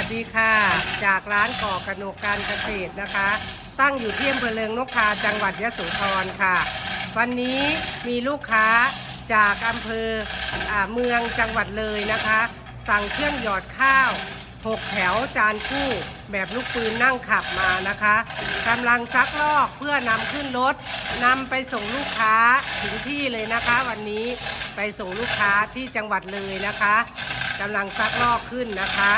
วัสดีค่ะ จากร้านก่อกระหนกการเกษตรนะคะ ตั้งอยู่ที่อำเภอเลิงนกทาจังหวัดยะโสธรค่ะ วันนี้มีลูกค้าจากอำเภออเมืองจังหวัดเลยนะคะ สั่งเครื่องหยอดข้าวหกแถวจานคู่แบบลูกปืนนั่งขับมานะคะกำลังซักลอกเพื่อนำขึ้นรถนำไปส่งลูกค้าถึงที่เลยนะคะ วันนี้ไปส่งลูกค้าที่จังหวัดเลยนะคะกำลังซักลอกขึ้นนะคะ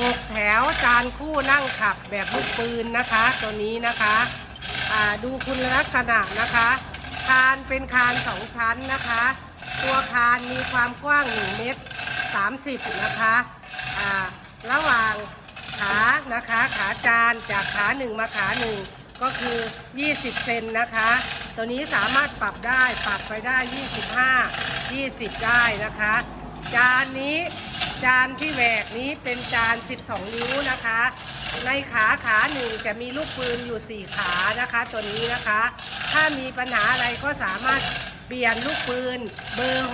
หกแถวจานคู่นั่งขับแบบลูกปืนนะคะ ตัวนี้นะคะดูคุณลักษณะนะคะ คานเป็นคานสองชั้นนะคะ ตัวคานมีความกว้าง 1 เมตร 30 นะคะอ่าระหว่างขานะคะ ขาจานจากขาหนึ่งมาขาหนึ่งก็คือ 20 เซนนะคะ ตัวนี้สามารถปรับได้ ปรับไปได้ 25 20 ได้นะคะ จานนี้ จานที่แหวกนี้เป็นจาน 12 นิ้วนะคะ ในขาขาหนึ่งจะมีลูกปืนอยู่ 4 ขานะคะตัวนี้นะคะ ถ้ามีปัญหาอะไรก็สามารถเปลี่ยนลูกปืนเบอร์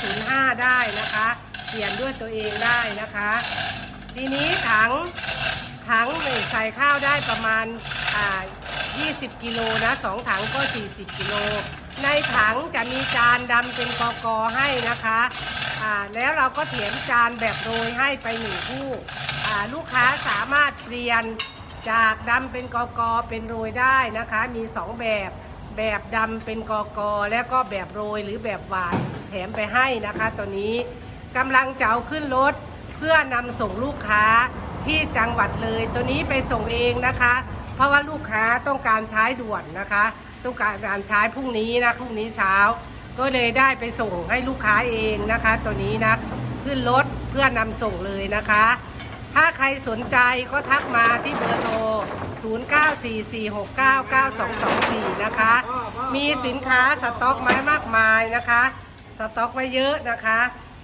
6205 ได้นะคะ เปลี่ยนด้วยตัวเองได้นะคะ ทีนี้ถังถังหนึ่งใส่ข้าวได้ประมาณอ่า20 กิโลนะสองถังก็ 40 กิโล ในถังจะมีจานดำเป็นกอกอให้นะคะ อ่าแล้วเราก็เถียมจานแบบโรยให้ไปหนึ่งคู่อ่าลูกค้าสามารถเปลี่ยนจากดำเป็นกอกอเป็นโรยได้นะคะ มีสองแบบแบบดำเป็นกอกอแล้วก็แบบโรยหรือแบบหวานแถมไปให้นะคะตัวนี้กำลังจะเอาขึ้นรถเพื่อนำส่งลูกค้าที่จังหวัดเลย ตัวนี้ไปส่งเองนะคะ เพราะว่าลูกค้าต้องการใช้ด่วนนะคะ ต้องการการใช้พรุ่งนี้นะพรุ่งนี้เช้า ก็เลยได้ไปส่งให้ลูกค้าเองนะคะ ตัวนี้นะขึ้นรถเพื่อนำส่งเลยนะคะ ถ้าใครสนใจก็ทักมาที่เบอร์โทร 0944699224 นะคะ มีสินค้าสต็อกไม้มากมายนะคะ สต็อกไว้เยอะนะคะ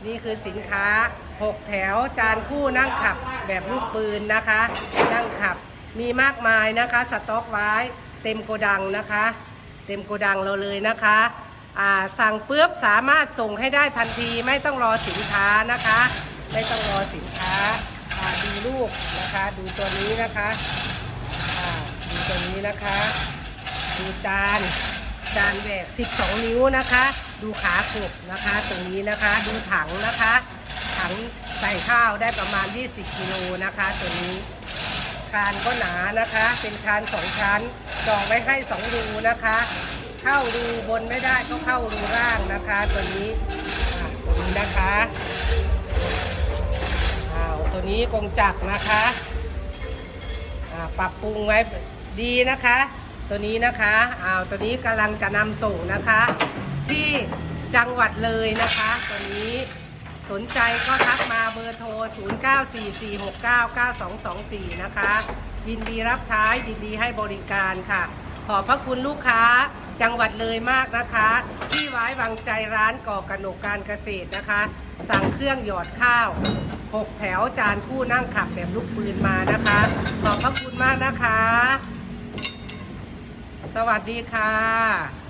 นี่คือสินค้า 6 แถวจานคู่นั่งขับแบบลูกปืนนะคะ นั่งขับมีมากมายนะคะ สต็อกไว้เต็มโกดังนะคะ เต็มโกดังเราเลยนะคะ สั่งปุ๊บสามารถส่งให้ได้ทันทีไม่ต้องรอสินค้านะคะ ไม่ต้องรอสินค้าาดูรูปนะคะดูตัวนี้นะคะดูตัวนี้นะคะดูจานจานแหวก12 นิ้วนะคะ ดูขากบนะคะตรงนี้นะคะดูถังนะคะ ถังใส่ข้าวได้ประมาณ 20กิโลนะคะตัวนี้คานก็หนานะคะ เป็นคานสองชั้นจองไว้ให้สองรูนะคะ เข้ารูบนไม่ได้ก็เข้ารูล่างนะคะ ตัวนี้ตัวนี้นะคะอ้าวตัวนี้กงจักรนะคะปรับปรุงไว้ดีนะคะ ตัวนี้นะคะอ้าวตัวนี้กำลังจะนำส่งนะคะ ที่จังหวัดเลยนะคะ ตัวนี้สนใจก็ทักมาเบอร์โทร 0944699224 นะคะ ยินดีรับใช้ยินดีให้บริการค่ะ ขอบพระคุณลูกค้าจังหวัดเลยมากนะคะ ที่ไว้วางใจร้านก่อกระหนกการเกษตรนะคะ สั่งเครื่องหยอดข้าว6แถวจานคู่นั่งขับแบบลูกปืนมานะคะ ขอบพระคุณมากนะคะ สวัสดีค่ะ